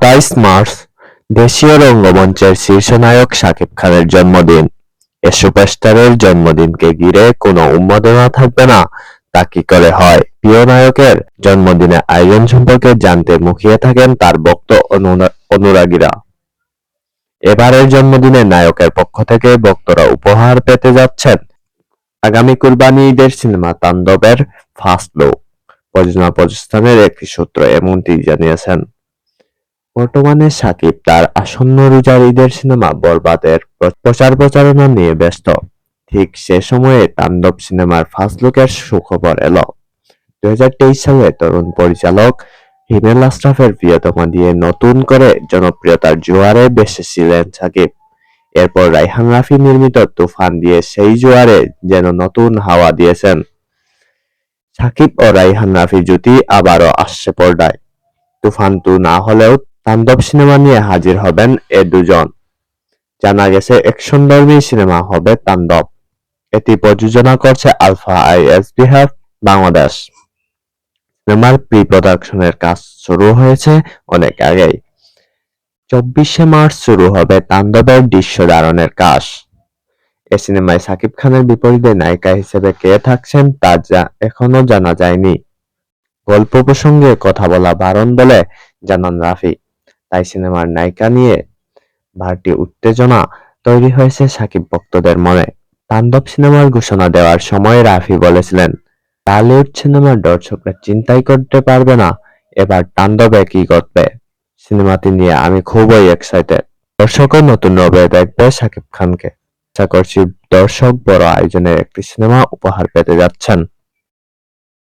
সাতাইশ মার্চ, দেশীয় রঙ্গমঞ্চের শীর্ষ নায়ক শাকিব খানের জন্মদিন। এ সুপারস্টারের জন্মদিনকে ঘিরে কোনো উন্মাদনা থাকবে না। তা কি করে হয়? প্রিয় নায়কের জন্মদিনে আয়োজন সম্পর্কে জানতে মুখিয়ে থাকেন তার অনুরা- অনুরাগীরা। এবারের জন্মদিনে নায়কের পক্ষ থেকে ভক্তরা উপহার পেতে যাচ্ছেন আগামী কুরবানি ঈদের সিনেমা তাণ্ডবের ফার্স্ট লুক। প্রযোজনা প্রতিষ্ঠানের একটি সূত্র এমনটি জানিয়েছেন। বর্তমানে সাকিব তার আসন্ন রোজার ঈদের সিনেমা বরবাদের প্র- প্রচার প্রচারণা নিয়ে ব্যস্ত। ঠিক সে সময়ে তাণ্ডব সিনেমার ফার্স্ট লুকের সুখবর এলো। দুই সালে তরুণ পরিচালক হিমেল আশরাফের প্রিয়তমা দিয়ে নতুন করে জনপ্রিয়তার জোয়ারে বেসেছিলেন সাকিব। এরপর রাইহান রাফি নির্মিত তুফান দিয়ে সেই জোয়ারে যেন নতুন হাওয়া দিয়েছেন। সাকিব ও রাইহান রাফি জুটি আবারও আসছে পর্দায়। তুফান টু না হলেও তাণ্ডব সিনেমা নিয়ে হাজির হবেন এ দুজন। জানা গেছে অ্যাকশনধর্মী সিনেমা হবে তাণ্ডব। এটি প্রযোজনা করছে আলফা আইএস বিহার, বাংলাদেশ। সিনেমার প্রি প্রোডাকশনের কাজ শুরু হয়েছে অনেক আগেই। চব্বিশে মার্চ শুরু হবে তাণ্ডবের দৃশ্য ধারণের কাজ। এ সিনেমায় সাকিব খানের বিপরীতে নায়িকা হিসেবে কে থাকছেন তা এখনও জানা যায়নি। গল্প প্রসঙ্গে কথা বলা বারণ বলে জানান রাফি। তাই সিনেমার নায়িকা নিয়ে বাড়তি উত্তেজনা তৈরি হয়েছে সাকিব ভক্তদের মনে। তাণ্ডব সিনেমার ঘোষণা দেওয়ার সময় রাফি বলেছিলেন টালিউড সিনেমার দর্শকরা চিন্তাই করতে পারবে না, এবার তাণ্ডবে কি ঘটবে? সিনেমাটি নিয়ে আমি খুবই এক্সাইটেড দর্শকও নতুন রবে দেখবে সাকিব খানকে। আশা করছি দর্শক বড় আয়োজনের একটি সিনেমা উপহার পেতে যাচ্ছেন।